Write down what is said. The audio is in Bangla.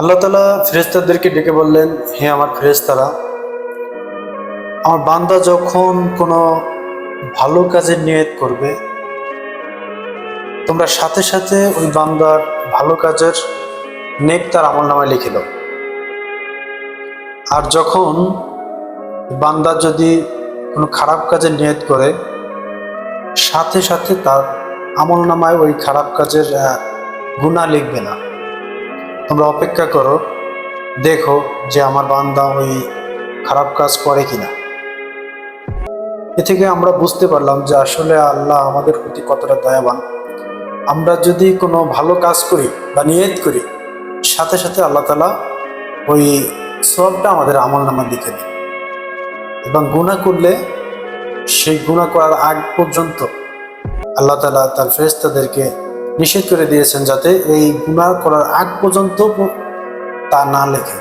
আল্লাহ তালা ফেরেস্তাদেরকে ডেকে বললেন, হে আমার ফেরেস্তারা আমার বান্দা যখন কোনো ভালো কাজের নিয়ত করবে, তোমরা সাথে সাথে ওই বান্দার ভালো কাজের নেক তার আমল নামায় লিখে দাও। আর যখন বান্দা যদি কোনো খারাপ কাজের নিয়ত করে, সাথে সাথে তার আমল নামায় ওই খারাপ কাজের গুণা লিখবে না। তোমরা অপেক্ষা করো, দেখো যে আমার বান্দা ওই খারাপ কাজ করে কিনা। এ থেকে আমরা বুঝতে পারলাম যে আসলে আল্লাহ আমাদের প্রতি কতটা দয়াবান। আমরা যদি কোনো ভালো কাজ করি বা নিয়ত করি, সাথে সাথে আল্লাহ তালা ওই সবটা আমাদের আমল নামা দিকে দেয় এবং গুণা করলে সেই গুণা করার আগ পর্যন্ত আল্লাহ তালা তার ফেরেস্তাদেরকে নিষেধ করে দিয়েছেন যাতে এই গুণা করার আগ পর্যন্ত তা না লেখে।